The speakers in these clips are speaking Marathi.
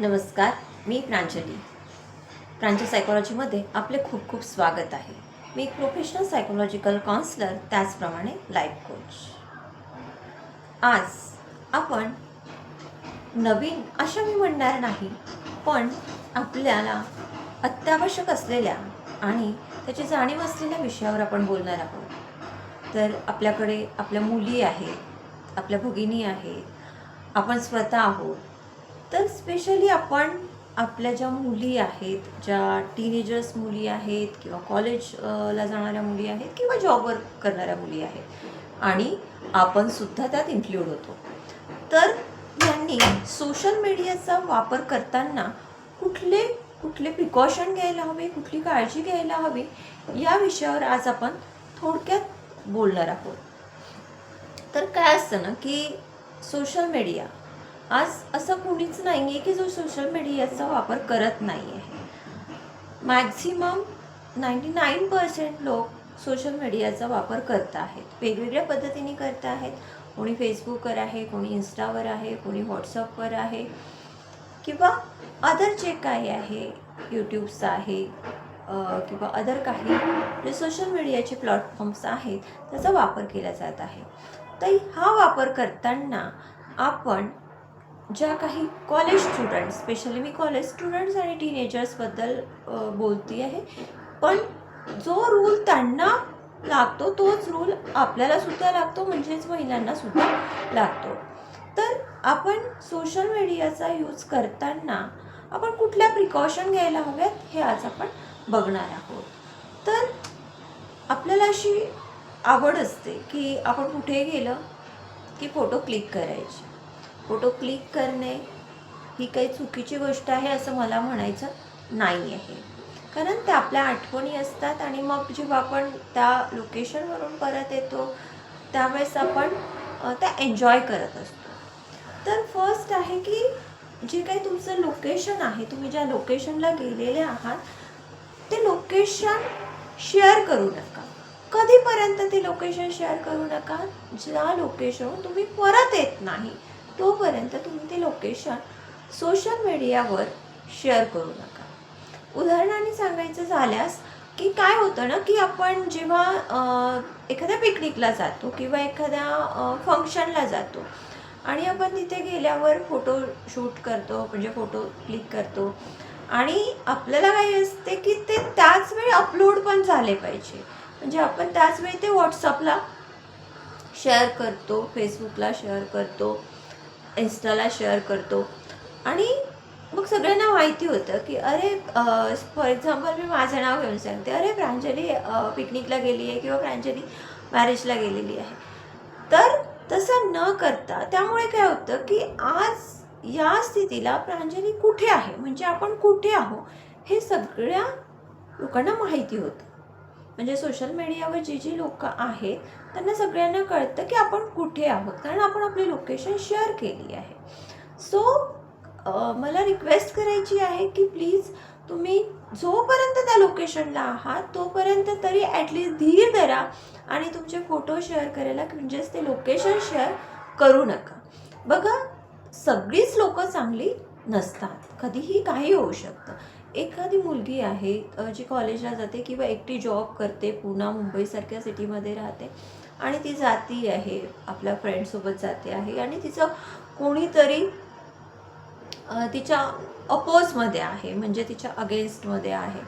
नमस्कार मी प्रांजली. प्रांजल सायकोलॉजीमध्ये आपले खूप खूप स्वागत आहे. मी एक प्रोफेशनल सायकोलॉजिकल काउन्सलर त्याचप्रमाणे लाईफ कोच आज आपण नवीन अशा मी म्हणणार नाही पण आपल्याला अत्यावश्यक असलेल्या आणि त्याची जाणीव असलेल्या विषयावर आपण बोलणार आहोत. तर आपल्याकडे आपल्या मुली आहेत आपल्या भगिनी आहेत आपण स्वतः आहोत तर स्पेशली आपण आपल्या ज्या मुली आहेत ज्या टीनेजर्स मुली आहेत किंवा कॉलेजला जाणाऱ्या मुली आहेत किंवा जॉबवर करणाऱ्या मुली आहेत आणि आपण सुद्धा त्यात इन्क्ल्यूड होतो. तर यांनी सोशल मीडियाचा वापर करताना कुठले कुठले प्रिकॉशन घ्यायला हवे कुठली काळजी घ्यायला हवी या विषयावर आज आपण थोडक्यात बोलणार आहोत. तर काय असतं ना की सोशल मीडिया आज असं कुणीच नाही आहे की जो सोशल मीडियाचा वापर करत नाही आहे मॅक्झिमम नाईंटी नाईन पर्सेंट लोक सोशल मीडियाचा वापर करत आहेत. वेगवेगळ्या पद्धतीने करत आहेत. कोणी फेसबुकवर आहे कोणी इन्स्टावर आहे कोणी व्हॉट्सअपवर आहे. किंवा अदर जे काही आहे यूट्यूबचं आहे किंवा अदर काही जे सोशल मीडियाचे प्लॅटफॉर्म्स आहेत त्याचा वापर केला जात आहे. तर हा वापर करताना आपण ज्या काही कॉलेज स्टुडंट स्पेशली मी कॉलेज स्टुडंट्स आणि टीनेजर्सबद्दल बोलती आहे. पण जो रूल त्यांना लागतो तोच रूल आपल्याला सुद्धा लागतो म्हणजेच महिलांना सुद्धा लागतो. तर आपण सोशल मीडियाचा यूज करताना आपण कुठल्या प्रिकॉशन घ्यायला हव्यात हे आज आपण बघणार आहोत. तर आपल्याला अशी आवड असते की आपण कुठे गेलं की फोटो क्लिक करायचे. फोटो क्लिक करणे ही काही चुकीची गोष्ट आहे असं मला म्हणायचं नाही आहे कारण त्या आपल्या आठवणी असतात आणि मग जेव्हा आपण त्या लोकेशनवरून परत येतो त्यावेळेस आपण त्या एन्जॉय करत असतो. तर फर्स्ट आहे की जे काही तुमचं लोकेशन आहे तुम्ही ज्या लोकेशनला गेलेले आहात ते लोकेशन शेअर करू नका. कधीपर्यंत ते लोकेशन शेअर करू नका? ज्या लोकेशन तुम्ही परत येत नाही. तोपर्यंत तुम्ही ते लोकेशन सोशल मीडियावर शेअर करू नका. उदाहरणाने सांगायचं झाल्यास की काय होतं ना की आपण जेव्हा एखाद्या पिकनिकला जातो किंवा एखाद्या फंक्शनला जातो आणि आपण तिथे गेल्यावर फोटो शूट करतो म्हणजे फोटो क्लिक करतो आणि आपल्याला काही असते की ते त्याच वेळी अपलोड पण झाले पाहिजे. म्हणजे आपण त्याच वेळी ते व्हॉट्सअपला शेअर करतो फेसबुकला शेअर करतो. इन्स्टाला शेअर करतो. आणि मग सगळ्यांना माहिती होतं की अरे फॉर एक्झाम्पल मी माझं नाव घेऊन सांगते. अरे प्रांजली पिकनिकला गेली आहे किंवा प्रांजली मॅरेजला गेलेली आहे. तर तसं न करता त्यामुळे काय होतं की आज या स्थितीला प्रांजली कुठे आहे? म्हणजे आपण कुठे आहो हे सगळ्या लोकांना माहिती होतं. म्हणजे सोशल मीडियावर जी जी लोक आहेत त्यांना सगळ्यांना कळतं की आपण कुठे आहोत. कारण आपण आपली लोकेशन शेअर केली आहे. सो मला रिक्वेस्ट करायची आहे की प्लीज तुम्ही जोपर्यंत त्या लोकेशनला आहात तोपर्यंत तरी ॲटलीस्ट धीर धरा आणि तुमचे फोटो शेअर करायला म्हणजेच ते लोकेशन शेअर करू नका. बघा सगळीच लोकं चांगली नसतात. कधीही काही होऊ शकतं. एखादी मुलगी आहे जी कॉलेजला जाते किंवा एकटी जॉब करते पुणा मुंबईसारख्या सिटीमध्ये राहते आणि ती जाती आहे आपल्या फ्रेंडसोबत जाते आहे आणि तिचं कोणीतरी तिच्या अपोजमध्ये आहे म्हणजे तिच्या अगेन्स्टमध्ये आहे.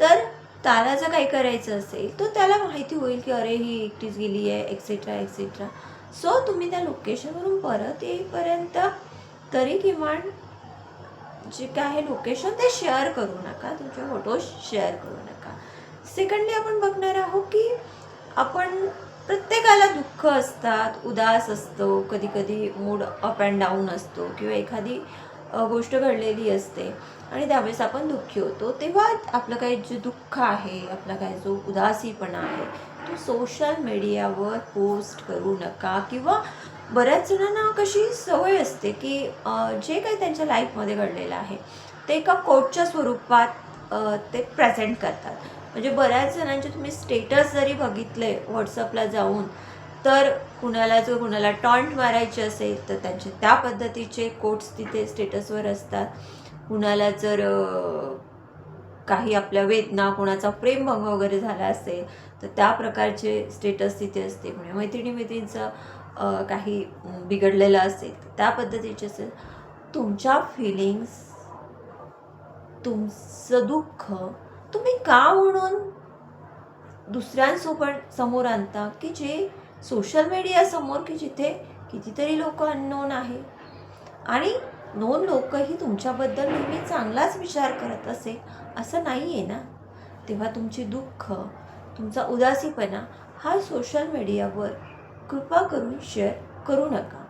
तर त्याला जर काही करायचं असेल तर त्याला माहिती होईल की अरे ही एकटीच गेली आहे एक्सेट्रा एक्सेट्रा सो तुम्ही त्या लोकेशनवरून परत येईपर्यंत तरी किमान जे काय आहे लोकेशन ते शेअर करू नका. तुमचे फोटो शेअर करू नका. सेकंडली आपण बघणार आहोत की आपण प्रत्येकाला दुःख असतात उदास असतो कधी कधी मूड अप अँड डाऊन असतो किंवा एखादी गोष्ट घडलेली असते आणि त्यावेळेस आपण दुःखी होतो. तेव्हा आपलं काही जे दुःख आहे आपला काही जो उदासीपणा आहे तो सोशल मीडियावर पोस्ट करू नका किंवा बऱ्याच जणांना कशी सवय असते की जे काही त्यांच्या लाईफमध्ये घडलेलं आहे ते एका कोटच्या स्वरूपात ते प्रेझेंट करतात. म्हणजे बऱ्याच जणांचे तुम्ही स्टेटस जरी बघितले व्हॉट्सअपला जाऊन तर कुणाला जर कुणाला टॉन्ट मारायचे असेल तर त्यांचे त्या पद्धतीचे कोट्स तिथे स्टेटसवर असतात. कुणाला जर काही आपल्या वेदना कोणाचा प्रेमभंग वगैरे झाला असेल तर त्या प्रकारचे स्टेटस तिथे असते. म्हणजे मैत्रिणी मैत्रिणीचं काही बिघडलेलं असेल त्या पद्धतीचे असेल तुमच्या फिलिंग्स तुमचं दुःख तुम्ही का म्हणून दुसऱ्यांसोबत समोर आणता की जे सोशल मीडियासमोर की जिथे कितीतरी लोक अननोन आहे? आणि नोन लोकही तुमच्याबद्दल नेहमी चांगलाच विचार करत असेल असं नाही आहे ना? तेव्हा तुमची दुःख तुमचा उदासीपणा हा सोशल मीडियावर कृपा करून शेअर करू नका.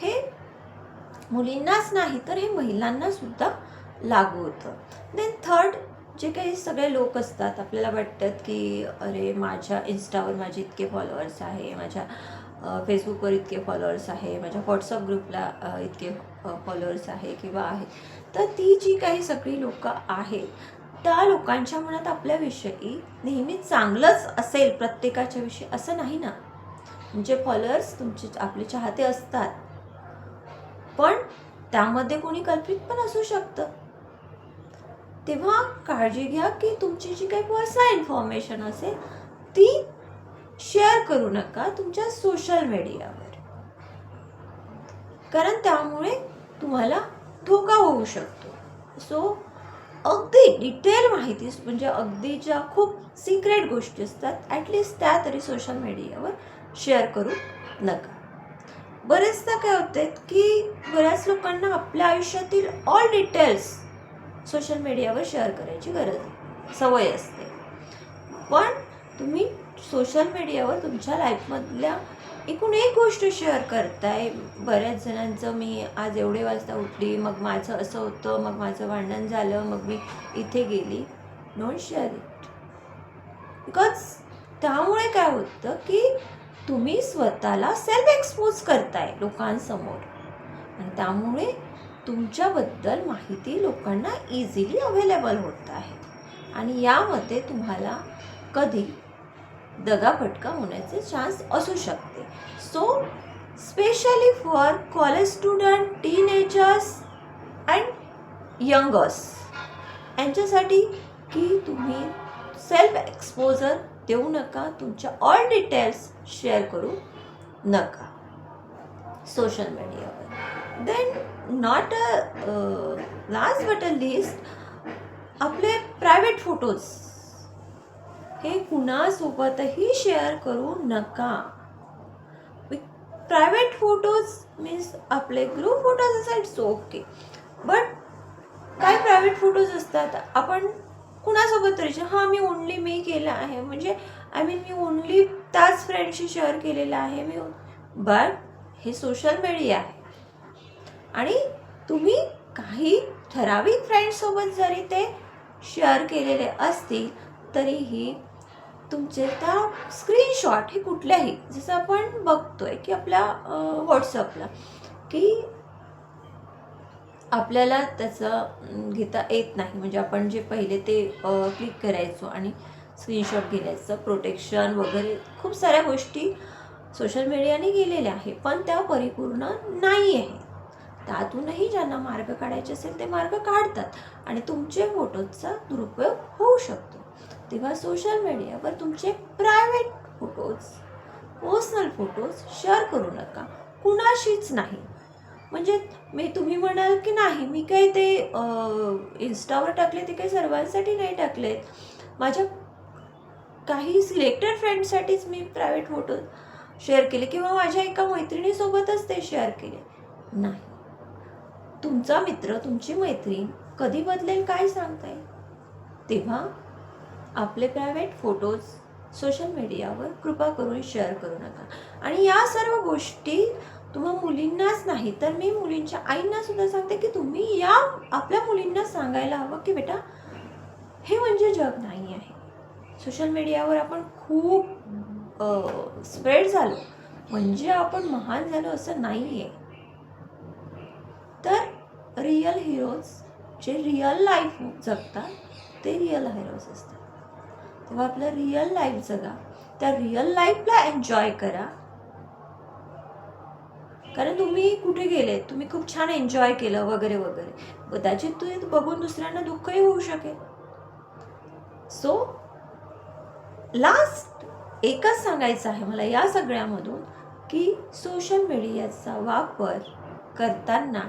हे मुलींनाच नाही तर हे महिलांना सुद्धा लागू होतं. देन थर्ड जे काही सगळे लोक असतात आपल्याला वाटतात की अरे माझ्या इन्स्टावर माझे इतके फॉलोअर्स आहे माझ्या फेसबुकवर इतके फॉलोअर्स आहे माझ्या व्हॉट्सअप ग्रुपला इतके फॉलोअर्स आहे किंवा आहे. तर ती जी काही सगळी लोकं आहेत त्या लोकांच्या मनात आपल्याविषयी नेहमी चांगलंच असेल प्रत्येकाच्या विषयी असं नाही ना? तुमचे फॉलोअर्स तुमचे आपले चाहते असतात. पण त्यामध्ये कोणी कल्पित पण असू शकतं. तेव्हा काळजी घ्या की तुमची जी काही पर्सनल इन्फॉर्मेशन असेल ती शेअर करू नका तुमच्या सोशल मीडियावर कारण त्यामुळे तुम्हाला धोका होऊ शकतो. सो अगदी डिटेल माहिती म्हणजे अगदी ज्या खूप सिक्रेट गोष्टी असतात. ॲटलिस्ट त्या तरी सोशल मीडियावर शेअर करू नका. बरेचदा काय होते की बऱ्याच लोकांना आपल्या आयुष्यातील ऑल डिटेल्स सोशल मीडियावर शेअर करायची गरज सवय असते. पण तुम्ही सोशल मीडियावर तुमच्या लाईफमधल्या एकूण एक गोष्ट शेअर करताय. बऱ्याच जणांचं मी आज एवढे वाजता उठली मग माझं असं होतं मग माझं भांडण झालं मग मी इथे गेली. डोंट शेअर इट बिकॉज त्यामुळे काय होतं की तुम्ही स्वतःला सेल्फ एक्सपोज करताय लोकांसमोर. आणि त्यामुळे तुमच्याबद्दल माहिती लोकांना इझिली अवेलेबल होत आहे. आणि यामध्ये तुम्हाला कधी दगाफटका होण्याचे चान्स असू शकते. So specially for college student teenagers and youngers यांच्यासाठी की तुम्ही सेल्फ एक्सपोजर देऊ नका तुमच्या ऑल डिटेल्स शेअर करू नका सोशल मीडियावर then not a last but a list आपले प्रायव्हेट फोटोज हे कुणासोबतही शेअर करू नका. प्रायव्हेट फोटोज मीन्स आपले ग्रुप फोटोज असेल इट्स ओके बट काय प्रायव्हेट फोटोज असतात? आपण कुणासोबत तरी हां मी ओनली मी केलं आहे म्हणजे आय मीन मी ओनली त्याच फ्रेंडशी शेअर केलेलं आहे मी. बट हे सोशल मीडिया आहे. आणि तुम्ही काही ठराविक फ्रेंड्ससोबत जरी ते शेअर केलेले असतील तरीही तुमचे त्या स्क्रीनशॉट हे कुठल्याही जसं आपण बघतोय की आपल्या व्हॉट्सअपला की आपल्याला त्याचं घेता येत नाही. म्हणजे आपण जे पहिले ते क्लिक करायचो आणि स्क्रीनशॉट घेण्याचं प्रोटेक्शन वगैरे खूप साऱ्या गोष्टी सोशल मीडियाने गेलेल्या आहे पण त्या परिपूर्ण नाही आहे. त्यातूनही ज्यांना मार्ग काढायचे असेल ते मार्ग काढतात आणि तुमचे फोटोजचा दुरुपयोग होऊ शकतो. तेव्हा सोशल मीडियावर तुमचे private photos personal photos share करू नका. कुणाशीच नाही. म्हणजे मी तुम्ही म्हणाल की नाही मी काही ते इन्स्टावर टाकले ते काही सर्वांसाठी नाही टाकलेत. माझ्या काही सिलेक्टेड फ्रेंडसाठीच मी प्रायव्हेट फोटो शेअर केले किंवा माझ्या एका मैत्रिणीसोबतच ते शेअर केले. नाही. तुमचा मित्र तुमची मैत्रीण कधी बदलेल काय सांगताय? तेव्हा आपले प्रायव्हेट फोटोज सोशल मीडियावर कृपा करून शेअर करू नका. आणि या सर्व गोष्टी तुम्हा मुलींनाच नाही तर मी मुलींच्या आईंना सुद्धा सांगते की तुम्ही या आपल्या मुलींना सांगायला हवं की बेटा हे म्हणजे जग नाही आहे. सोशल मीडियावर आपण खूप स्प्रेड झालो. म्हणजे आपण महान झालो असं नाही आहे तर रिअल हिरोज जे रिअल लाईफ जगतात ते रिअल हिरोज असतात. तेव्हा आपलं रिअल लाईफ जगा. त्या रिअल लाईफला एन्जॉय करा. कारण तुम्ही कुठे गेले? तुम्ही खूप छान एन्जॉय केलं वगैरे वगैरे. कदाचित तुम्ही बघून दुसऱ्यांना दुःखही होऊ शकेल. सो लास्ट एकच सांगायचं आहे मला या सगळ्यामधून की सोशल मीडियाचा वापर करताना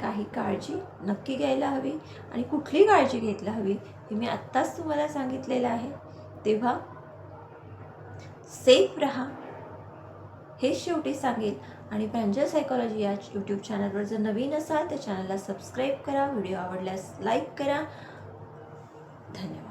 काही काळजी नक्की घ्यायला हवी आणि कुठली काळजी घेतला हवी हे मी आत्ताच तुम्हाला सांगितलेलं आहे. तेव्हा सेफ राहा हे शेवटी सांगेल. आणि प्रांजल सायकॉलॉजी या यूट्यूब चॅनलवर जर नवीन असाल तर चॅनलला सबस्क्राईब करा. व्हिडिओ आवडल्यास लाईक करा. धन्यवाद.